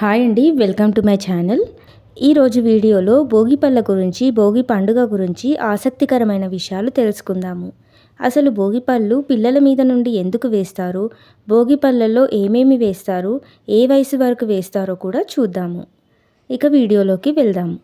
Hi అండి welcome to my channel. ఈరోజు వీడియోలో భోగి పళ్ళ గురించి భోగి పండుగ గురించి ఆసక్తికరమైన విషయాలు తెలుసుకుందాము. అసలు భోగి పళ్ళు పిల్లల మీద నుండి ఎందుకు వేస్తారు? భోగి పళ్ళల్లో ఏమేమి వేస్తారు? ఏ వయసు వరకు వేస్తారో కూడా చూద్దాము. ఇక వీడియోలోకి వెళ్దాము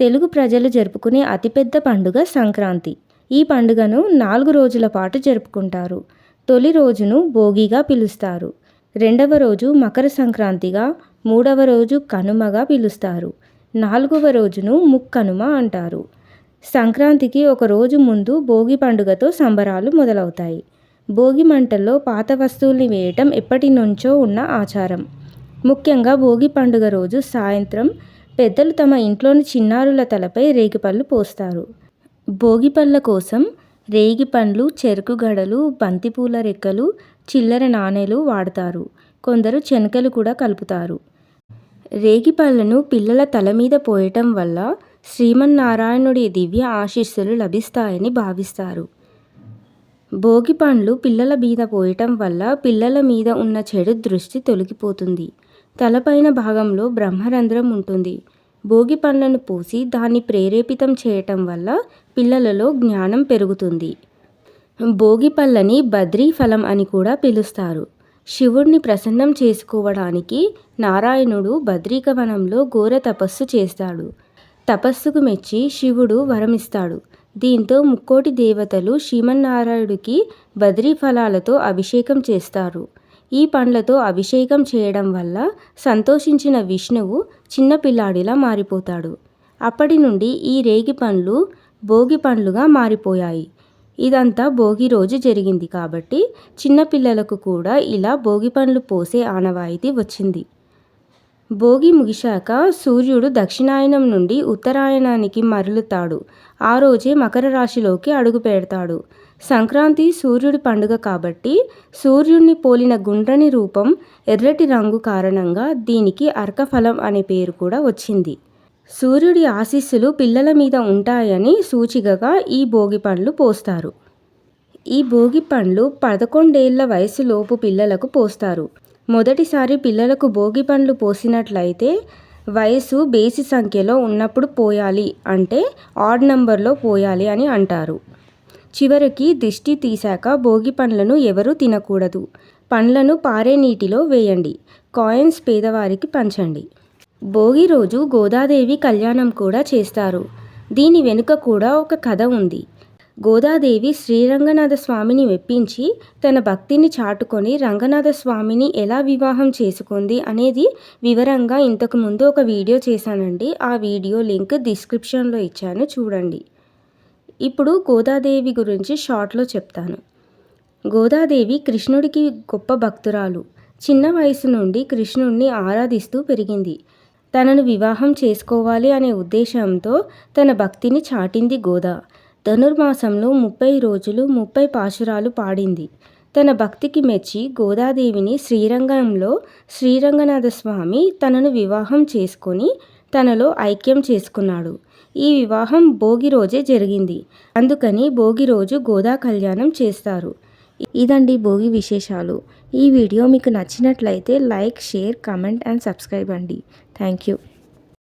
తెలుగు ప్రజలు జరుపుకునే అతిపెద్ద పండుగ సంక్రాంతి. ఈ పండుగను నాలుగు రోజుల పాటు జరుపుకుంటారు. తొలి రోజును భోగిగా పిలుస్తారు. రెండవ రోజు మకర సంక్రాంతిగా మూడవ రోజు కనుమగా పిలుస్తారు. నాలుగవ రోజును ముక్కనుమ అంటారు. సంక్రాంతికి ఒక రోజు ముందు భోగి పండుగతో సంబరాలు మొదలవుతాయి. భోగి మంటల్లో పాత వస్తువుల్ని వేయటం ఎప్పటి నుంచో ఉన్న ఆచారం. ముఖ్యంగా భోగి పండుగ రోజు సాయంత్రం పెద్దలు తమ ఇంట్లోని చిన్నారుల తలపై రేగిపళ్ళు పోస్తారు. భోగిపళ్ళ కోసం రేగి పండ్లు చెరుకు గడలు బంతిపూల రెక్కలు చిల్లర నాణేలు వాడతారు. కొందరు చెనకలు కూడా కలుపుతారు. రేగిపళ్ళను పిల్లల తల మీద పోయటం వల్ల శ్రీమన్నారాయణుడి దివ్య ఆశీస్సులు లభిస్తాయని భావిస్తారు. భోగి పండ్లు పిల్లల మీద పోయటం వల్ల పిల్లల మీద ఉన్న చెడు దృష్టి తొలగిపోతుంది. తలపైన భాగంలో బ్రహ్మరంధ్రం ఉంటుంది. భోగి పండ్లను పోసి దాన్ని ప్రేరేపితం చేయటం వల్ల పిల్లలలో జ్ఞానం పెరుగుతుంది. భోగి పళ్ళని బద్రీ ఫలం అని కూడా పిలుస్తారు. శివుణ్ణి ప్రసన్నం చేసుకోవడానికి నారాయణుడు బద్రీకవనంలో ఘోర తపస్సు చేస్తాడు. తపస్సుకు మెచ్చి శివుడు వరమిస్తాడు. దీంతో ముక్కోటి దేవతలు శ్రీమన్నారాయుడికి బద్రీ ఫలాలతో అభిషేకం చేస్తారు. ఈ పండ్లతో అభిషేకం చేయడం వల్ల సంతోషించిన విష్ణువు చిన్నపిల్లాడిలా మారిపోతాడు. అప్పటి నుండి ఈ రేగి పండ్లు భోగి పండ్లుగా మారిపోయాయి. ఇదంతా భోగి రోజు జరిగింది కాబట్టి చిన్నపిల్లలకు కూడా ఇలా భోగి పండ్లు పోసే ఆనవాయితీ వచ్చింది. భోగి ముగిశాక సూర్యుడు దక్షిణాయనం నుండి ఉత్తరాయణానికి మరలుతాడు. ఆ రోజే మకర రాశిలోకి అడుగు పెడతాడు. సంక్రాంతి సూర్యుడి పండుగ కాబట్టి సూర్యుడిని పోలిన గుండ్రని రూపం ఎర్రటి రంగు కారణంగా దీనికి అర్కఫలం అనే పేరు కూడా వచ్చింది. సూర్యుడి ఆశీస్సులు పిల్లల మీద ఉంటాయని సూచికగా ఈ భోగి పండ్లు పోస్తారు. ఈ భోగి పండ్లు పదకొండేళ్ళ వయసులోపు పిల్లలకు పోస్తారు. మొదటిసారి పిల్లలకు భోగి పండ్లు పోసినట్లయితే వయసు బేసి సంఖ్యలో ఉన్నప్పుడు పోయాలి అంటే ఆడ్ నంబర్లో పోయాలి అని అంటారు. చివరికి దిష్టి తీశాక భోగి పండ్లను ఎవరూ తినకూడదు. పండ్లను పారే నీటిలో వేయండి. కాయిన్స్ పేదవారికి పంచండి. భోగి రోజు గోదాదేవి కళ్యాణం కూడా చేస్తారు. దీని వెనుక కూడా ఒక కథ ఉంది. గోదాదేవి శ్రీరంగనాథ స్వామిని మెప్పించి తన భక్తిని చాటుకొని రంగనాథ స్వామిని ఎలా వివాహం చేసుకుంది అనేది వివరంగా ఇంతకు ముందు ఒక వీడియో చేశానండి. ఆ వీడియో లింక్ డిస్క్రిప్షన్లో ఇచ్చాను చూడండి. ఇప్పుడు గోదాదేవి గురించి షార్ట్లో చెప్తాను. గోదాదేవి కృష్ణుడికి గొప్ప భక్తురాలు. చిన్న వయసు నుండి కృష్ణుడిని ఆరాధిస్తూ పెరిగింది. తనను వివాహం చేసుకోవాలి అనే ఉద్దేశంతో తన భక్తిని చాటింది గోదా. ధనుర్మాసంలో ముప్పై రోజులు ముప్పై పాశురాలు పాడింది. తన భక్తికి మెచ్చి గోదాదేవిని శ్రీరంగంలో శ్రీరంగనాథ స్వామి తనను వివాహం చేసుకొని తనలో ఐక్యం చేసుకున్నాడు. ఈ వివాహం భోగి రోజే జరిగింది. అందుకని భోగి రోజు గోదా కళ్యాణం చేస్తారు. ఇదండి భోగి విశేషాలు. ఈ వీడియో మీకు నచ్చినట్లయితే like share comment and subscribe అండి. Thank you